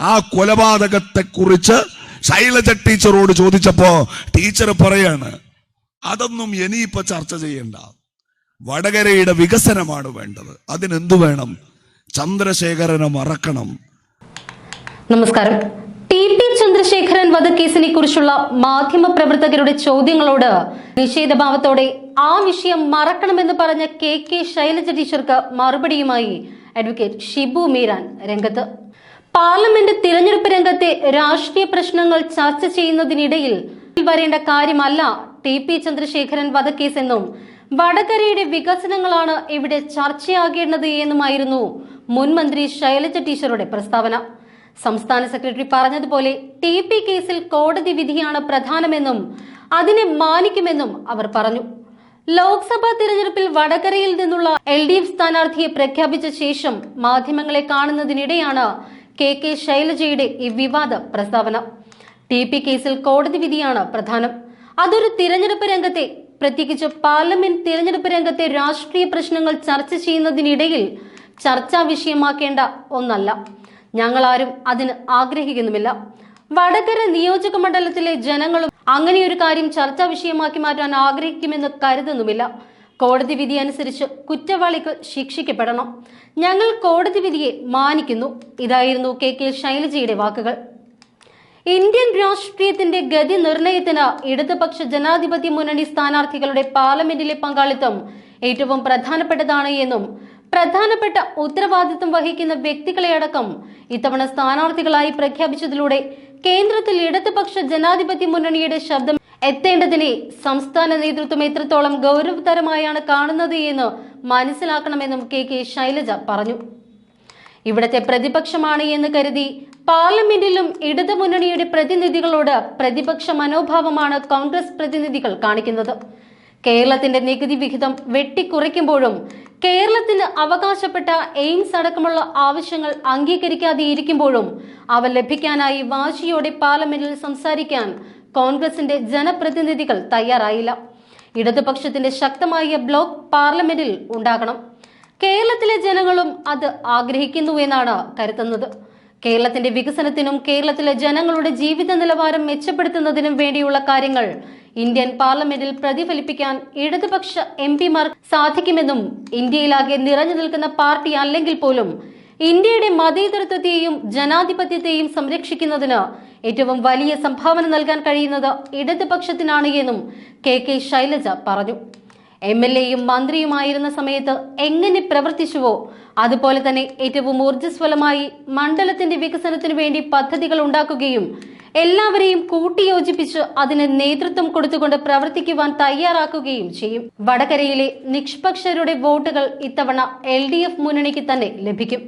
ആ കൊലപാതകത്തെ കുറിച്ച് ശൈലജ ടീച്ചറോട് ചോദിച്ചപ്പോ ടീച്ചർ പറയാണ് അതൊന്നും ഇനിയിപ്പോ ചർച്ച ചെയ്യണ്ട. വടകരയുടെ വികസനമാണ് വേണ്ടത്. അതിനെന്തു വേണം? ചന്ദ്രശേഖരനെ മറക്കണം. നമസ്കാരം. ടി പി ചന്ദ്രശേഖരൻ വധക്കേസിനെ കുറിച്ചുള്ള മാധ്യമ പ്രവർത്തകരുടെ ചോദ്യങ്ങളോട് നിഷേധഭാവത്തോടെ ആ വിഷയം മറക്കണമെന്ന് പറഞ്ഞ കെ കെ ശൈലജ ടീച്ചർക്ക് മറുപടിയുമായി അഡ്വക്കേറ്റ് ഷിബു മീരാൻ രംഗത്ത്. പാർലമെന്റ് തിരഞ്ഞെടുപ്പ് രംഗത്തെ രാഷ്ട്രീയ പ്രശ്നങ്ങൾ ചർച്ച ചെയ്യുന്നതിനിടയിൽ വരേണ്ട കാര്യമല്ല ടി പി ചന്ദ്രശേഖരൻ വധക്കേസെന്നും വടകരയുടെ വികസനങ്ങളാണ് ഇവിടെ ചർച്ചയാകേണ്ടത് എന്നുമായിരുന്നു മുൻമന്ത്രി ശൈലജ ടീച്ചറുടെ പ്രസ്താവന. സംസ്ഥാന സെക്രട്ടറി പറഞ്ഞതുപോലെ ടി പി കേസിൽ കോടതി വിധിയാണ് പ്രധാനമെന്നും അതിനെ മാനിക്കുമെന്നും അവർ പറഞ്ഞു. ലോക്സഭാ തിരഞ്ഞെടുപ്പിൽ വടകരയിൽ നിന്നുള്ള എൽ ഡി എഫ് സ്ഥാനാർത്ഥിയെ പ്രഖ്യാപിച്ച ശേഷം മാധ്യമങ്ങളെ കാണുന്നതിനിടെയാണ് കെ കെ ശൈലജയുടെ വിവാദ പ്രസ്താവന. ടി പി കേസിൽ കോടതി വിധിയാണ് പ്രധാനം. അതൊരു തിരഞ്ഞെടുപ്പ് രംഗത്തെ പ്രത്യേകിച്ച് പാർലമെന്റ് തിരഞ്ഞെടുപ്പ് രംഗത്തെ രാഷ്ട്രീയ പ്രശ്നങ്ങൾ ചർച്ച ചെയ്യുന്നതിനിടയിൽ ചർച്ചാ വിഷയമാക്കേണ്ട ഒന്നല്ല. ഞങ്ങളാരും അതിന് ആഗ്രഹിക്കുന്നുമില്ല. വടകര നിയോജക മണ്ഡലത്തിലെ ജനങ്ങളും അങ്ങനെയൊരു കാര്യം ചർച്ചാ വിഷയമാക്കി മാറ്റാൻ ആഗ്രഹിക്കുമെന്ന് കരുതുന്നുമില്ല. കോടതി വിധി അനുസരിച്ച് കുറ്റവാളികൾ ശിക്ഷിക്കപ്പെടണം. ഞങ്ങൾ കോടതി വിധിയെ മാനിക്കുന്നു. ഇതായിരുന്നു കെ കെ ശൈലജയുടെ വാക്കുകൾ. ഇന്ത്യൻ രാഷ്ട്രീയത്തിന്റെ ഗതി നിർണയത്തിന് ഇടതുപക്ഷ ജനാധിപത്യ മുന്നണി സ്ഥാനാർത്ഥികളുടെ പാർലമെന്റിലെ പങ്കാളിത്തം ഏറ്റവും പ്രധാനപ്പെട്ടതാണ് എന്നും പ്രധാനപ്പെട്ട ഉത്തരവാദിത്വം വഹിക്കുന്ന വ്യക്തികളെ അടക്കം ഇത്തവണ സ്ഥാനാർത്ഥികളായി പ്രഖ്യാപിച്ചതിലൂടെ കേന്ദ്രത്തിൽ ഇടതുപക്ഷ ജനാധിപത്യ മുന്നണിയുടെ ശബ്ദം എത്തേണ്ടതിനെ സംസ്ഥാന നേതൃത്വം എത്രത്തോളം ഗൗരവതരമായാണ് കാണുന്നത് എന്ന് മനസ്സിലാക്കണമെന്നും കെ കെ ശൈലജ പറഞ്ഞു. ഇവിടത്തെ പ്രതിപക്ഷമാണ് എന്ന് കരുതി പാർലമെന്റിലും ഇടതുമുന്നണിയുടെ പ്രതിനിധികളോട് പ്രതിപക്ഷ മനോഭാവമാണ് കോൺഗ്രസ് പ്രതിനിധികൾ കാണിക്കുന്നത്. കേരളത്തിന്റെ നികുതി വിഹിതം വെട്ടിക്കുറയ്ക്കുമ്പോഴും കേരളത്തിന് അവകാശപ്പെട്ട എയിംസ് അടക്കമുള്ള ആവശ്യങ്ങൾ അംഗീകരിക്കാതെ ഇരിക്കുമ്പോഴും അവ ലഭിക്കാനായി വാശിയോടെ പാർലമെന്റിൽ സംസാരിക്കാൻ കോൺഗ്രസിന്റെ ജനപ്രതിനിധികൾ തയ്യാറായില്ല. ഇടതുപക്ഷത്തിന്റെ ശക്തമായ ബ്ലോക്ക് പാർലമെന്റിൽ ഉണ്ടാകണം. കേരളത്തിലെ ജനങ്ങളും അത് ആഗ്രഹിക്കുന്നു എന്നാണ് കരുതുന്നത്. കേരളത്തിന്റെ വികസനത്തിനും കേരളത്തിലെ ജനങ്ങളുടെ ജീവിത നിലവാരം മെച്ചപ്പെടുത്തുന്നതിനും വേണ്ടിയുള്ള കാര്യങ്ങൾ ഇന്ത്യൻ പാർലമെന്റിൽ പ്രതിഫലിപ്പിക്കാൻ ഇടതുപക്ഷ എം പിമാർ സാധിക്കുമെന്നും ഇന്ത്യയിലാകെ നിറഞ്ഞു നിൽക്കുന്ന പാർട്ടി അല്ലെങ്കിൽ പോലും ഇന്ത്യയുടെ മതേതരത്വത്തെയും ജനാധിപത്യത്തെയും സംരക്ഷിക്കുന്നതിന് ഏറ്റവും വലിയ സംഭാവന നൽകാൻ കഴിയുന്നത് ഇടതുപക്ഷത്തിനാണ് എന്നും കെ കെ ശൈലജ പറഞ്ഞു. എം എൽ എയും മന്ത്രിയുമായിരുന്ന സമയത്ത് എങ്ങനെ പ്രവർത്തിച്ചുവോ അതുപോലെ തന്നെ ഏറ്റവും ഊർജസ്വലമായി മണ്ഡലത്തിന്റെ വികസനത്തിനു വേണ്ടി പദ്ധതികൾ ഉണ്ടാക്കുകയും എല്ലാവരെയും കൂട്ടിയോജിപ്പിച്ച് അതിന് നേതൃത്വം കൊടുത്തുകൊണ്ട് പ്രവർത്തിക്കുവാൻ തയ്യാറാക്കുകയും ചെയ്യും. വടകരയിലെ നിഷ്പക്ഷരുടെ വോട്ടുകൾ ഇത്തവണ എൽ മുന്നണിക്ക് തന്നെ ലഭിക്കും.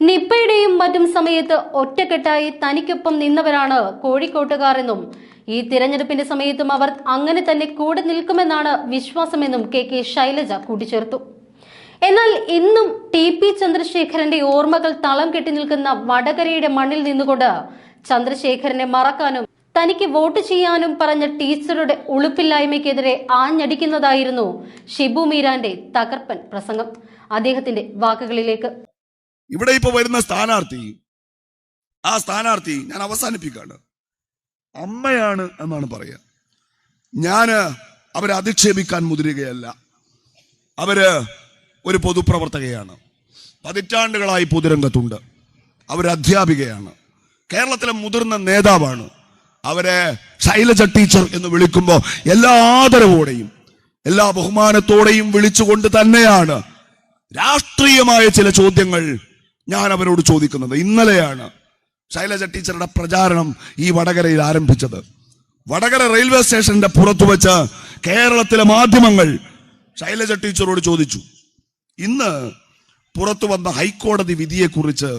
നിപ്പയുടെയും മറ്റും സമയത്ത് ഒറ്റക്കെട്ടായി തനിക്കൊപ്പം നിന്നവരാണ് കോഴിക്കോട്ടുകാർ എന്നും ഈ തിരഞ്ഞെടുപ്പിന്റെ സമയത്തും അവർ അങ്ങനെ തന്നെ കൂടെ നിൽക്കുമെന്നാണ് വിശ്വാസമെന്നും കെ കെ ശൈലജ കൂട്ടിച്ചേർത്തു. എന്നാൽ ഇന്നും ടി പി ചന്ദ്രശേഖരന്റെ ഓർമ്മകൾ തളം കെട്ടി നിൽക്കുന്ന വടകരയുടെ മണ്ണിൽ നിന്നുകൊണ്ട് ചന്ദ്രശേഖരനെ മറക്കാനും തനിക്ക് വോട്ട് ചെയ്യാനും പറഞ്ഞ ടീച്ചറുടെ ഉളുപ്പില്ലായ്മയ്ക്കെതിരെ ആഞ്ഞടിക്കുന്നതായിരുന്നു ഷിബു മീരാന്റെ തകർപ്പൻ പ്രസംഗം. അദ്ദേഹത്തിന്റെ വാക്കുകളിലേക്ക്. ഇവിടെ ഇപ്പൊ വരുന്ന സ്ഥാനാർത്ഥി ആ സ്ഥാനാർത്ഥി ഞാൻ അവസാനിപ്പിക്കാണ്. അമ്മയാണ് എന്നാണ് പറയുക ഞാൻ അവരെ അധിക്ഷേപിക്കാൻ മുതിരുകയല്ല. അവർ ഒരു പൊതുപ്രവർത്തകയാണ്. പതിറ്റാണ്ടുകളായി പൊതുരംഗത്തുണ്ട്. അധ്യാപികയാണ്. കേരളത്തിലെ മുതിർന്ന നേതാവാണ്. അവരെ ശൈലജ ടീച്ചർ എന്ന് വിളിക്കുമ്പോൾ എല്ലാ ആദരവോടെയും എല്ലാ ബഹുമാനത്തോടെയും വിളിച്ചുകൊണ്ട് തന്നെയാണ് രാഷ്ട്രീയമായ ചില ചോദ്യങ്ങൾ ഞാൻ അവരോട് ചോദിക്കുന്നത് ഇന്നലെയാണ് ശൈലജ ടീച്ചറുടെ പ്രചാരണം ഈ വടകരയിൽ ആരംഭിച്ചത്. വടകര റെയിൽവേ സ്റ്റേഷന്റെ പുറത്തു വെച്ച് കേരളത്തിലെ മാധ്യമങ്ങൾ ശൈലജ ടീച്ചറോട് ചോദിച്ചു ഇന്ന് പുറത്തു വന്ന ഹൈക്കോടതി വിധിയെക്കുറിച്ച്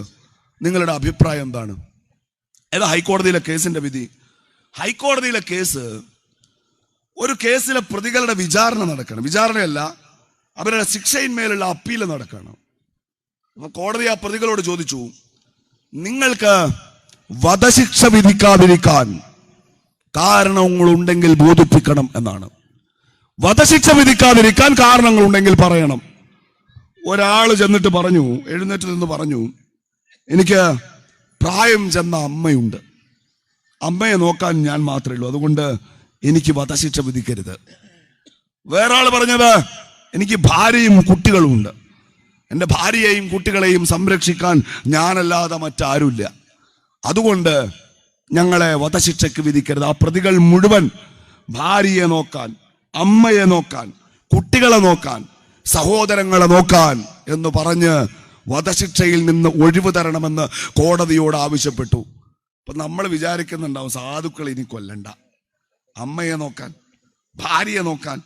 നിങ്ങളുടെ അഭിപ്രായം എന്താണ്? ഏതാ ഹൈക്കോടതിയിലെ കേസിന്റെ വിധി? ഹൈക്കോടതിയിലെ കേസ് ഒരു കേസിലെ പ്രതികളുടെ വിചാരണ നടക്കണം. വിചാരണയല്ല അവരുടെ ശിക്ഷയിന്മേലുള്ള അപ്പീൽ നടക്കണം. അപ്പൊ കോടതി ആ പ്രതികളോട് ചോദിച്ചു നിങ്ങൾക്ക് വധശിക്ഷ വിധിക്കാതിരിക്കാൻ കാരണങ്ങളുണ്ടെങ്കിൽ ബോധിപ്പിക്കണം എന്നാണ്. വധശിക്ഷ വിധിക്കാതിരിക്കാൻ കാരണങ്ങളുണ്ടെങ്കിൽ പറയണം. ഒരാൾ ചെന്നിട്ട് പറഞ്ഞു എഴുന്നേറ്റ് നിന്ന് പറഞ്ഞു എനിക്ക് പ്രായം ചെന്ന അമ്മയുണ്ട്. അമ്മയെ നോക്കാൻ ഞാൻ മാത്രമേ ഉള്ളൂ. അതുകൊണ്ട് എനിക്ക് വധശിക്ഷ വിധിക്കരുത്. വേറെ ആൾ പറഞ്ഞത് എനിക്ക് ഭാര്യയും കുട്ടികളും ഉണ്ട്. എന്റെ ഭാര്യയെയും കുട്ടികളെയും സംരക്ഷിക്കാൻ ഞാനല്ലാതെ മറ്റാരുമില്ല. അതുകൊണ്ട് ഞങ്ങളെ വധശിക്ഷയ്ക്ക് വിധിക്കരുത്. ആ പ്രതികൾ മുഴുവൻ ഭാര്യയെ നോക്കാൻ അമ്മയെ നോക്കാൻ കുട്ടികളെ നോക്കാൻ സഹോദരങ്ങളെ നോക്കാൻ എന്ന് പറഞ്ഞ് വധശിക്ഷയിൽ നിന്ന് ഒഴിവ് തരണമെന്ന് കോടതിയോട് ആവശ്യപ്പെട്ടു. അപ്പൊ നമ്മൾ വിചാരിക്കുന്നുണ്ടാവും സാധുക്കൾ ഇനി കൊല്ലണ്ട. അമ്മയെ നോക്കാൻ ഭാര്യയെ നോക്കാൻ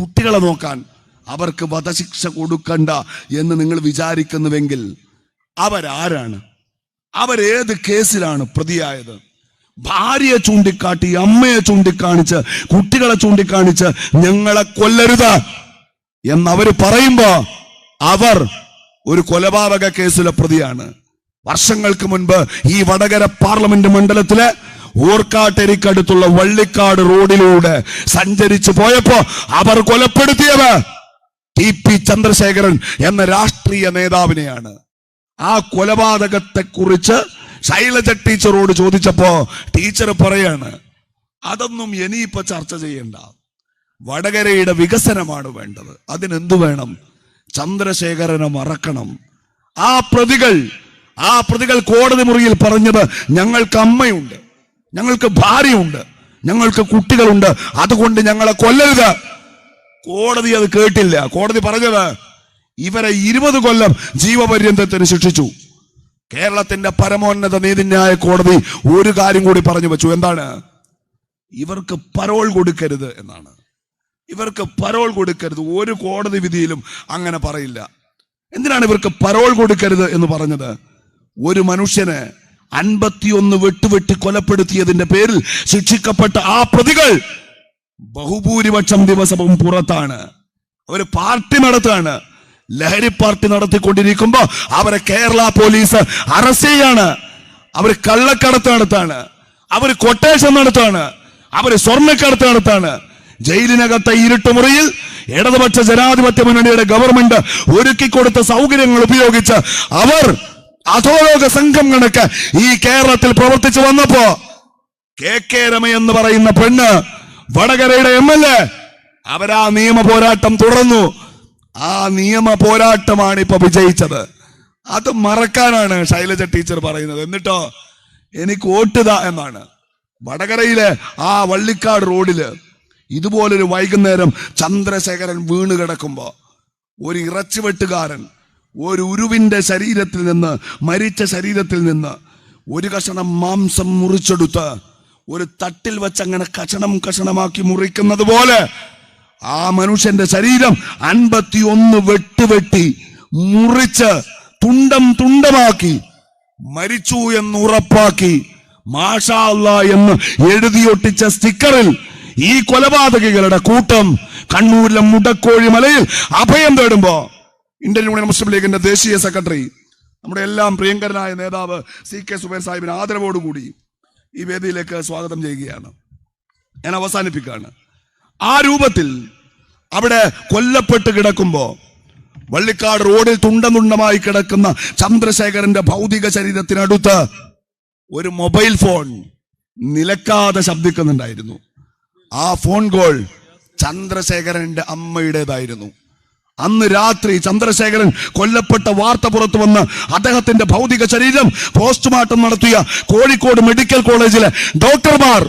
കുട്ടികളെ നോക്കാൻ അവർക്ക് വധശിക്ഷ കൊടുക്കണ്ട എന്ന് നിങ്ങൾ വിചാരിക്കുന്നുവെങ്കിൽ അവരാരാണ്? അവരേത് കേസിലാണ് പ്രതിയായത്? ഭാര്യയെ ചൂണ്ടിക്കാട്ടി അമ്മയെ ചൂണ്ടിക്കാണിച്ച് കുട്ടികളെ ചൂണ്ടിക്കാണിച്ച് ഞങ്ങളെ കൊല്ലരുത് എന്നവർ പറയുമ്പോ അവർ ഒരു കൊലപാതക കേസിലെ പ്രതിയാണ്. വർഷങ്ങൾക്ക് മുൻപ് ഈ വടകര പാർലമെന്റ് മണ്ഡലത്തിലെ ഓർക്കാട്ടരിക്കടുത്തുള്ള വള്ളിക്കാട് റോഡിലൂടെ സഞ്ചരിച്ചു പോയപ്പോ അവർ കൊലപ്പെടുത്തിയത് ടി പി ചന്ദ്രശേഖരൻ എന്ന രാഷ്ട്രീയ നേതാവിനെയാണ്. ആ കൊലപാതകത്തെ കുറിച്ച് ശൈലജ ടീച്ചറോട് ചോദിച്ചപ്പോ ടീച്ചർ പറയാണ് അതൊന്നും ഇനിയിപ്പോ ചർച്ച ചെയ്യണ്ട. വടകരയുടെ വികസനമാണ് വേണ്ടത്. അതിനെന്തു വേണം? ചന്ദ്രശേഖരനെ മറക്കണം. ആ പ്രതികൾ ആ പ്രതികൾ കോടതി മുറിയിൽ പറഞ്ഞത് ഞങ്ങൾക്ക് അമ്മയുണ്ട് ഞങ്ങൾക്ക് ഭാര്യയുണ്ട് ഞങ്ങൾക്ക് കുട്ടികളുണ്ട്. അതുകൊണ്ട് ഞങ്ങളെ കൊല്ലരുത്. കോടതി അത് കേട്ടില്ല. കോടതി പറഞ്ഞത് ഇവരെ ഇരുപത് കൊല്ലം ജീവപര്യന്തത്തിന് ശിക്ഷിച്ചു. കേരളത്തിന്റെ പരമോന്നത നീതിന്യായ കോടതി ഒരു കാര്യം കൂടി പറഞ്ഞു വെച്ചു. എന്താണ്? ഇവർക്ക് പരോൾ കൊടുക്കരുത് എന്നാണ്. ഇവർക്ക് പരോൾ കൊടുക്കരുത്. ഒരു കോടതി വിധിയിലും അങ്ങനെ പറയില്ല. എന്തിനാണ് ഇവർക്ക് പരോൾ കൊടുക്കരുത് എന്ന് പറഞ്ഞത്? ഒരു മനുഷ്യന് അൻപത്തിയൊന്ന് വെട്ടുവെട്ടി കൊലപ്പെടുത്തിയതിന്റെ പേരിൽ ശിക്ഷിക്കപ്പെട്ട ആ പ്രതികൾ ബഹുഭൂരിപക്ഷം ദിവസവും പുറത്താണ്. അവർ പാർട്ടി നടത്താണ്. ലഹരി പാർട്ടി നടത്തിക്കൊണ്ടിരിക്കുമ്പോ അവരെ കേരള പോലീസ് അറസ്റ്റ് ചെയ്യാണ്. അവർ കള്ളക്കടത്ത് നടത്താണ്. അവർ കൊട്ടേഷൻ നടത്താണ്. അവർ സ്വർണക്കടത്ത് നടത്താണ്. ജയിലിനകത്തെ ഇരുട്ടുമുറിയിൽ ഇടതുപക്ഷ ജനാധിപത്യ മുന്നണിയുടെ ഗവൺമെന്റ് ഒരുക്കി കൊടുത്ത സൗകര്യങ്ങൾ ഉപയോഗിച്ച് അവർ അധോലോക സംഘം കണക്ക് ഈ കേരളത്തിൽ പ്രവർത്തിച്ചു വന്നപ്പോ കെ കെ രമ എന്ന് പറയുന്ന പെണ്ണ് വടകരയുടെ എം എൽ എ. അവരാ നിയമ പോരാട്ടം തുടർന്നു. ആ നിയമ പോരാട്ടമാണ് ഇപ്പൊ വിജയിച്ചത്. അത് മറക്കാനാണ് ശൈലജ ടീച്ചർ പറയുന്നത്. എന്നിട്ടോ എനിക്ക് വോട്ടുത എന്നാണ്. വടകരയിലെ ആ വള്ളിക്കാട് റോഡിൽ ഇതുപോലൊരു വൈകുന്നേരം ചന്ദ്രശേഖരൻ വീണ് കിടക്കുമ്പോ ഒരു ഇറച്ചിവെട്ടുകാരൻ ഒരു ഉരുവിന്റെ ശരീരത്തിൽ നിന്ന് മരിച്ച ശരീരത്തിൽ നിന്ന് ഒരു കഷണം മാംസം മുറിച്ചെടുത്ത് ഒരു തട്ടിൽ വെച്ച് അങ്ങനെ കഷണം കഷണമാക്കി മുറിക്കുന്നത് പോലെ ആ മനുഷ്യന്റെ ശരീരം അൻപത്തിയൊന്ന് വെട്ടുവെട്ടി മുറിച്ച് തുണ്ടം തുണ്ടമാക്കി മരിച്ചു എന്ന് ഉറപ്പാക്കി. മാഷാല്ല എന്ന് എഴുതിയൊട്ടിച്ച സ്റ്റിക്കറിൽ ഈ കൊലപാതകികളുടെ കൂട്ടം കണ്ണൂരിലെ മുടക്കോഴി മലയിൽ അഭയം തേടുമ്പോ ഇന്ത്യൻ യൂണിയൻ മുസ്ലിം ലീഗിന്റെ ദേശീയ സെക്രട്ടറി നമ്മുടെ എല്ലാം പ്രിയങ്കരനായ നേതാവ് സി കെ സുബൈർ സാഹിബിന് ആദരവോടുകൂടി ഈ വേദിയിലേക്ക് സ്വാഗതം ചെയ്യുകയാണ്. ഞാൻ അവസാനിപ്പിക്കുകയാണ്. ആ രൂപത്തിൽ അവിടെ കൊല്ലപ്പെട്ട് കിടക്കുമ്പോൾ വള്ളിക്കാട് റോഡിൽ തുണ്ടനുണ്ടമായി കിടക്കുന്ന ചന്ദ്രശേഖരന്റെ ഭൗതിക ശരീരത്തിനടുത്ത് ഒരു മൊബൈൽ ഫോൺ നിലക്കാതെ ശബ്ദിക്കുന്നുണ്ടായിരുന്നു. ആ ഫോൺ കോൾ ചന്ദ്രശേഖരന്റെ അമ്മയുടേതായിരുന്നു. അന്ന് രാത്രി ചന്ദ്രശേഖരൻ കൊല്ലപ്പെട്ട വാർത്ത പുറത്തു വന്ന് അദ്ദേഹത്തിന്റെ ഭൗതിക ശരീരം പോസ്റ്റ്മോർട്ടം നടത്തിയ കോഴിക്കോട് മെഡിക്കൽ കോളേജിലെ ഡോക്ടർമാർ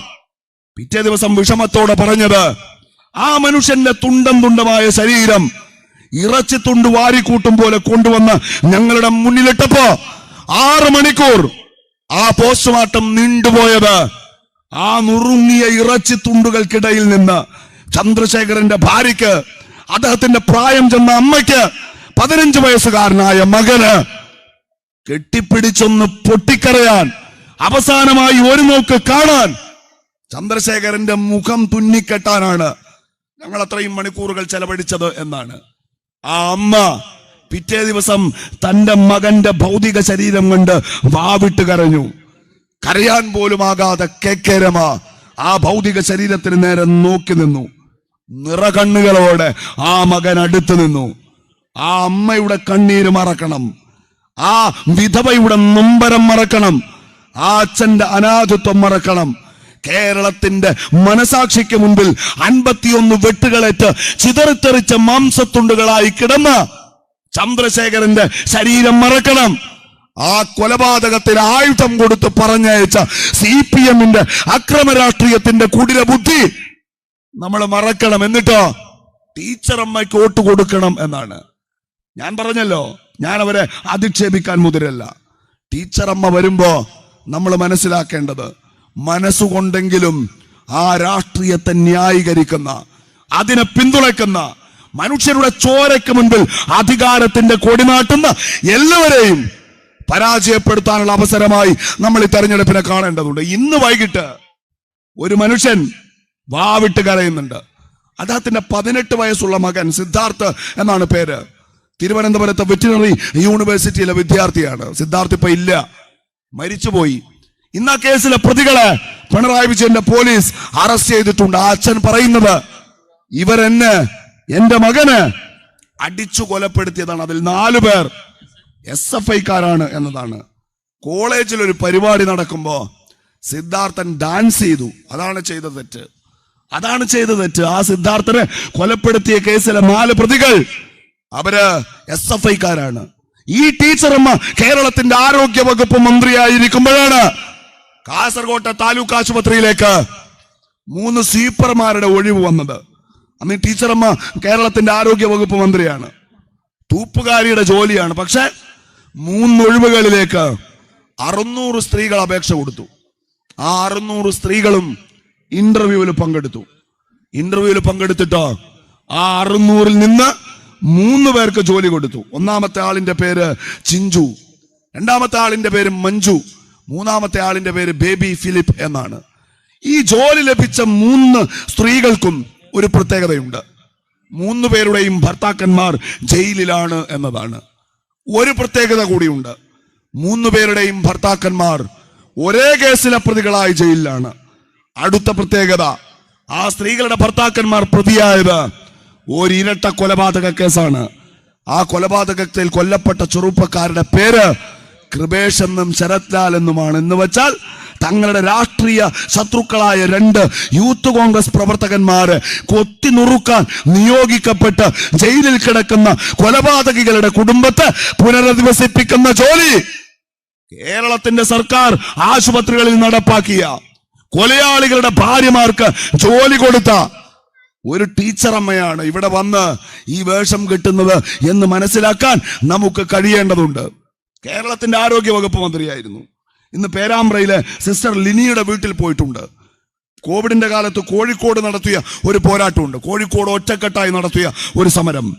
പിറ്റേ ദിവസം വിഷമത്തോടെ പറഞ്ഞത് ആ മനുഷ്യന്റെ തുണ്ടം തുണ്ടമായ ശരീരം ഇറച്ചി തുണ്ട് വാരിക്കൂട്ടും പോലെ കൊണ്ടുവന്ന് ഞങ്ങളുടെ മുന്നിലിട്ടപ്പോ ആറ് മണിക്കൂർ ആ പോസ്റ്റ്മോർട്ടം നീണ്ടുപോയത്. ആ നുറുങ്ങിയ ഇറച്ചി തുണ്ടുകൾക്കിടയിൽ നിന്ന് ചന്ദ്രശേഖരന്റെ ഭാര്യയ്ക്ക് അദ്ദേഹത്തിന്റെ പ്രായം ചെന്ന അമ്മയ്ക്ക് പതിനഞ്ച് വയസ്സുകാരനായ മകന് കെട്ടിപ്പിടിച്ചൊന്ന് പൊട്ടിക്കറിയാൻ അവസാനമായി ഒരു നോക്ക് കാണാൻ ചന്ദ്രശേഖരന്റെ മുഖം തുന്നിക്കെട്ടാനാണ് ഞങ്ങൾ അത്രയും മണിക്കൂറുകൾ ചെലവഴിച്ചത് എന്നാണ്. ആ അമ്മ പിറ്റേ ദിവസം തന്റെ മകന്റെ ഭൗതിക ശരീരം കൊണ്ട് വാവിട്ട് കരഞ്ഞു. കരയാൻ പോലും ആകാതെ കേക്കേരമ ആ ഭൗതിക ശരീരത്തിന് നേരെ നോക്കി നിന്നു. നിറകണ്ണുകളോടെ ആ മകൻ അടുത്തു നിന്നു. ആ അമ്മയുടെ കണ്ണീര് മറക്കണം. ആ വിധവയുടെ നൊമ്പരം മറക്കണം. ആ അച്ഛന്റെ അനാഥത്വം മറക്കണം. കേരളത്തിന്റെ മനസാക്ഷിക്ക് മുൻപിൽ അൻപത്തിയൊന്ന് വെട്ടുകളേറ്റ് ചിതറിത്തെറിച്ച മാംസത്തുണ്ടുകളായി കിടന്ന ചന്ദ്രശേഖരന്റെ ശരീരം മറക്കണം. ആ കൊലപാതകത്തിൽ ആയുധം കൊടുത്ത് പറഞ്ഞയച്ച സി പി എമ്മിന്റെ അക്രമ രാഷ്ട്രീയത്തിന്റെ കുടിര ബുദ്ധി നമ്മൾ മറക്കണം. എന്നിട്ടോ? ടീച്ചറമ്മയ്ക്ക് വോട്ട് കൊടുക്കണം എന്നാണ്. ഞാൻ പറഞ്ഞല്ലോ ഞാൻ അവരെ അധിക്ഷേപിക്കാൻ മുതിരല്ല. ടീച്ചറമ്മ വരുമ്പോ നമ്മൾ മനസ്സിലാക്കേണ്ടത് മനസ്സുകൊണ്ടെങ്കിലും ആ രാഷ്ട്രീയത്തെ ന്യായീകരിക്കുന്ന അതിനെ പിന്തുണയ്ക്കുന്ന മനുഷ്യരുടെ ചോരയ്ക്ക് മുൻപിൽ അധികാരത്തിന്റെ കൊടിനാട്ടുന്ന എല്ലാവരെയും പരാജയപ്പെടുത്താനുള്ള അവസരമായി നമ്മൾ ഈ തെരഞ്ഞെടുപ്പിനെ കാണേണ്ടതുണ്ട്. ഇന്ന് വൈകിട്ട് ഒരു മനുഷ്യൻ വാവിട്ട് കരയുന്നുണ്ട്. അദ്ദേഹത്തിന്റെ പതിനെട്ട് വയസ്സുള്ള മകൻ സിദ്ധാർത്ഥ് എന്നാണ് പേര്. തിരുവനന്തപുരത്തെ വെറ്റിനറി യൂണിവേഴ്സിറ്റിയിലെ വിദ്യാർത്ഥിയാണ്. സിദ്ധാർത്ഥ് ഇപ്പൊ ഇല്ല. മരിച്ചുപോയി. ഇന്ന കേസിലെ പ്രതികളെ പിണറായി വിജയന്റെ പോലീസ് അറസ്റ്റ് ചെയ്തിട്ടുണ്ട്. അച്ഛൻ പറയുന്നത് ഇവരെന്നെ എന്റെ മകന് അടിച്ചു കൊലപ്പെടുത്തിയതാണ്. അതിൽ നാലു പേർ എസ് എഫ് ഐക്കാരാണ് എന്നതാണ്. കോളേജിൽ ഒരു പരിപാടി നടക്കുമ്പോ സിദ്ധാർത്ഥൻ ഡാൻസ് ചെയ്തു. അതാണ് ചെയ്ത തെറ്റ്. അതാണ് ചെയ്ത തെറ്റ്. ആ സിദ്ധാർത്ഥനെ കൊലപ്പെടുത്തിയ കേസിലെ നാല് പ്രതികൾ അവർ എസ് എഫ് ഐക്കാരാണ്. ഈ ടീച്ചറമ്മ കേരളത്തിന്റെ ആരോഗ്യ വകുപ്പ് മന്ത്രിയായിരിക്കുമ്പോഴാണ് കാസർകോട്ടെ താലൂക്ക് ആശുപത്രിയിലേക്ക് മൂന്ന് സ്വീപ്പർമാരുടെ ഒഴിവ് വന്നത്. അന്ന് ടീച്ചറമ്മ കേരളത്തിന്റെ ആരോഗ്യ വകുപ്പ് മന്ത്രിയാണ്. തൂപ്പുകാരിയുടെ ജോലിയാണ്. പക്ഷെ മൂന്നൊഴിവുകളിലേക്ക് അറുന്നൂറ് സ്ത്രീകൾ അപേക്ഷ കൊടുത്തു. ആ അറുന്നൂറ് സ്ത്രീകളും ഇന്റർവ്യൂവിൽ പങ്കെടുത്തു. ഇന്റർവ്യൂവിൽ പങ്കെടുത്തിട്ട് ആ അറുന്നൂറിൽ നിന്ന് മൂന്ന് പേർക്ക് ജോലി കൊടുത്തു. ഒന്നാമത്തെ ആളിന്റെ പേര് ചിഞ്ചു. രണ്ടാമത്തെ ആളിന്റെ പേര് മഞ്ജു. മൂന്നാമത്തെ ആളിന്റെ പേര് ബേബി ഫിലിപ്പ് എന്നാണ്. ഈ ജോലി ലഭിച്ച മൂന്ന് സ്ത്രീകൾക്കും ഒരു പ്രത്യേകതയുണ്ട്. മൂന്ന് പേരുടെയും ഭർത്താക്കന്മാർ ജയിലിലാണ് എന്നതാണ്. ഒരു പ്രത്യേകത കൂടിയുണ്ട്. മൂന്ന് പേരുടെയും ഭർത്താക്കന്മാർ ഒരേ കേസിലെ പ്രതികളായി ജയിലിലാണ്. അടുത്ത പ്രത്യേകത ആ സ്ത്രീകളുടെ ഭർത്താക്കന്മാർ പ്രതിയായത് ഒരു ഇരട്ട കൊലപാതക കേസാണ്. ആ കൊലപാതകത്തിൽ കൊല്ലപ്പെട്ട ചെറുപ്പക്കാരുടെ പേര് കൃപേഷ് എന്നും ശരത് ലാൽ എന്നുമാണ്. എന്ന് വെച്ചാൽ തങ്ങളുടെ രാഷ്ട്രീയ ശത്രുക്കളായ രണ്ട് യൂത്ത് കോൺഗ്രസ് പ്രവർത്തകന്മാരെ കൊത്തി നുറുക്കാൻ നിയോഗിക്കപ്പെട്ട് ജയിലിൽ കിടക്കുന്ന കൊലപാതകികളുടെ കുടുംബത്തെ പുനരധിവസിപ്പിക്കുന്ന ജോലി കേരളത്തിന്റെ സർക്കാർ ആശുപത്രികളിൽ നടപ്പാക്കിയ കൊലയാളികളുടെ ഭാര്യമാർക്ക് ജോലി കൊടുത്ത ഒരു ടീച്ചർ അമ്മയാണ് ഇവിടെ വന്ന് ഈ വേഷം കിട്ടുന്നത് എന്ന് മനസ്സിലാക്കാൻ നമുക്ക് കഴിയേണ്ടതുണ്ട്. കേരളത്തിന്റെ ആരോഗ്യ വകുപ്പ് മന്ത്രിയായിരുന്നു. ഇന്ന് പേരാമ്പ്രയിലെ സിസ്റ്റർ ലിനിയുടെ വീട്ടിൽ പോയിട്ടുണ്ട്. കോവിഡിന്റെ കാലത്ത് കോഴിക്കോട് നടത്തിയ ഒരു പോരാട്ടമുണ്ട്. കോഴിക്കോട് ഒറ്റക്കെട്ടായി നടത്തിയ ഒരു സമരം.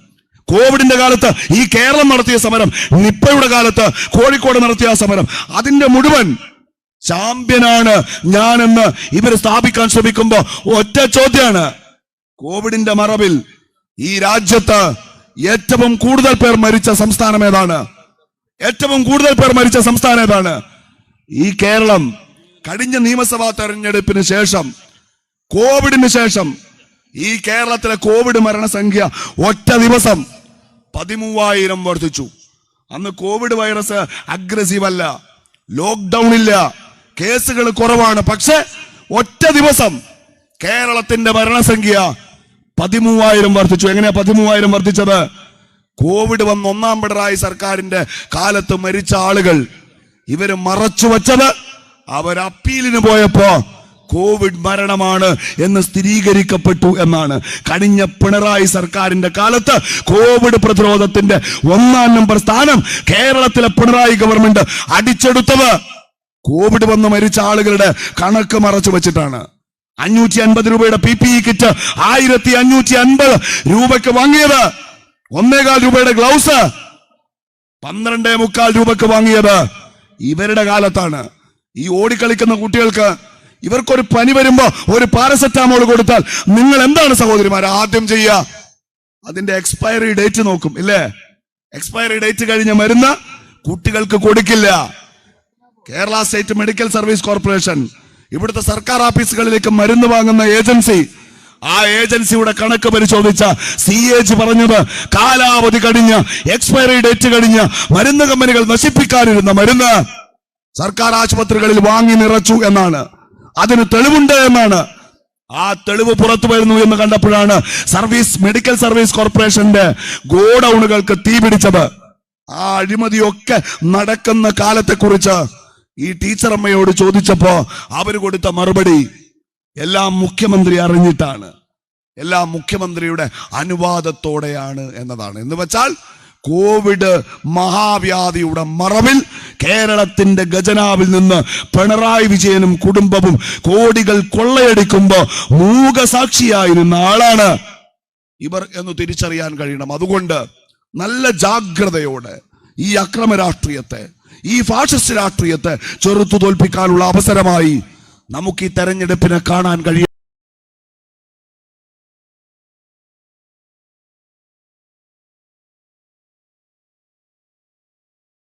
കോവിഡിന്റെ കാലത്ത് ഈ കേരളം നടത്തിയ സമരം നിപ്പയുടെ കാലത്ത് കോഴിക്കോട് നടത്തിയ സമരം. അതിന്റെ മുഴുവൻ ചാമ്പ്യനാണ് ഞാനെന്ന് ഇവർ സ്ഥാപിക്കാൻ ശ്രമിക്കുമ്പോ ഒറ്റ ചോദ്യമാണ് കോവിഡിന്റെ മറവിൽ ഈ രാജ്യത്ത് ഏറ്റവും കൂടുതൽ പേർ മരിച്ച സംസ്ഥാനം ഏതാണ്? ഏറ്റവും കൂടുതൽ പേർ മരിച്ച സംസ്ഥാനം ഏതാണ്? ഈ കേരളം കഴിഞ്ഞ നിയമസഭാ തെരഞ്ഞെടുപ്പിന് ശേഷം കോവിഡിന് ശേഷം ഈ കേരളത്തിലെ കോവിഡ് മരണസംഖ്യ ഒറ്റ ദിവസം പതിമൂവായിരം വർദ്ധിച്ചു. അന്ന് കോവിഡ് വൈറസ് അഗ്രസീവ് അല്ല ലോക്ക്ഡൌൺ ഇല്ല. കേസുകൾ കുറവാണ്. പക്ഷെ ഒറ്റ ദിവസം കേരളത്തിന്റെ മരണസംഖ്യ പതിമൂവായിരം വർദ്ധിച്ചു. എങ്ങനെയാ പതിമൂവായിരം വർദ്ധിച്ചത്? കോവിഡ് വന്ന ഒന്നാം പിണറായി സർക്കാരിന്റെ കാലത്ത് മരിച്ച ആളുകൾ ഇവർ മറച്ചു വച്ചത് അവർ അപ്പീലിന് പോയപ്പോ കോവിഡ് മരണമാണ് എന്ന് സ്ഥിരീകരിക്കപ്പെട്ടു എന്നാണ്. കഴിഞ്ഞ പിണറായി സർക്കാരിന്റെ കാലത്ത് കോവിഡ് പ്രതിരോധത്തിന്റെ ഒന്നാം നമ്പർ സ്ഥാനം കേരളത്തിലെ പിണറായി ഗവൺമെന്റ് അടിച്ചെടുത്തത്. കോവിഡ് വന്ന് മരിച്ച ആളുകളുടെ കണക്ക് മറച്ചു വെച്ചിട്ടാണ്. അഞ്ഞൂറ്റി അൻപത് രൂപയുടെ പി പി ഇ കിറ്റ് ആയിരത്തി അഞ്ഞൂറ്റി അൻപത് രൂപയ്ക്ക് വാങ്ങിയത്. ഒന്നേകാൽ രൂപയുടെ ഗ്ലൗസ് പന്ത്രണ്ടേ മുക്കാൽ രൂപയ്ക്ക് വാങ്ങിയത്. ഇവരുടെ കാലത്താണ്. ഈ ഓടിക്കളിക്കുന്ന കുട്ടികൾക്ക് ഇവർക്കൊരു പനി വരുമ്പോ ഒരു പാരസെറ്റാമോൾ കൊടുത്താൽ നിങ്ങൾ എന്താണ് സഹോദരിമാർ ആദ്യം ചെയ്യുക? അതിന്റെ എക്സ്പയറി ഡേറ്റ് നോക്കും ഇല്ലേ? എക്സ്പയറി ഡേറ്റ് കഴിഞ്ഞ മരുന്ന് കുട്ടികൾക്ക് കൊടുക്കില്ല. Kerala state medical service corporation ഇവിടുത്തെ സർക്കാർ ഓഫീസുകളിലേക്ക് മരുന്ന് വാങ്ങുന്ന ഏജൻസി. ആ ഏജൻസിയുടെ കണക്ക് പരിശോധിച്ച സി എച്ച് പറഞ്ഞത് കാലാവധി കഴിഞ്ഞ് എക്സ്പയറി ഡേറ്റ് കഴിഞ്ഞ് മരുന്ന് കമ്പനികൾ നശിപ്പിക്കാനിരുന്ന മരുന്ന് സർക്കാർ ആശുപത്രികളിൽ വാങ്ങി നിറച്ചു എന്നാണ്. അതിന് തെളിവുണ്ട് എന്നാണ്. ആ തെളിവ് പുറത്തു വരുന്നു എന്ന് കണ്ടപ്പോഴാണ് സർവീസ് മെഡിക്കൽ സർവീസ് കോർപ്പറേഷന്റെ ഗോഡൌണുകൾക്ക് തീപിടിച്ചത്. ആ അഴിമതിയൊക്കെ നടക്കുന്ന കാലത്തെക്കുറിച്ച് ഈ ടീച്ചർ അമ്മയോട് ചോദിച്ചപ്പോ അവർ കൊടുത്ത മറുപടി എല്ലാം മുഖ്യമന്ത്രി അറിഞ്ഞിട്ടാണ്. എല്ലാം മുഖ്യമന്ത്രിയുടെ അനുവാദത്തോടെയാണ് എന്നതാണ്. എന്ന് വെച്ചാൽ കോവിഡ് മഹാവ്യാധിയുടെ മറവിൽ കേരളത്തിന്റെ ഖജനാവിൽ നിന്ന് പിണറായി വിജയനും കുടുംബവും കോടികൾ കൊള്ളയടിക്കുമ്പോ മൂകസാക്ഷിയായി നിന്ന ആളാണ് ഇവർ എന്ന് തിരിച്ചറിയാൻ കഴിയണം. അതുകൊണ്ട് നല്ല ജാഗ്രതയോടെ ഈ അക്രമ രാഷ്ട്രീയത്തെ ഈ ഫാഷിസ്റ്റ് രാഷ്ട്രീയത്തെ ചെറുത്തു തോൽപ്പിക്കാനുള്ള അവസരമായി നമുക്ക് ഈ തെരഞ്ഞെടുപ്പിനെ കാണാൻ കഴിയും.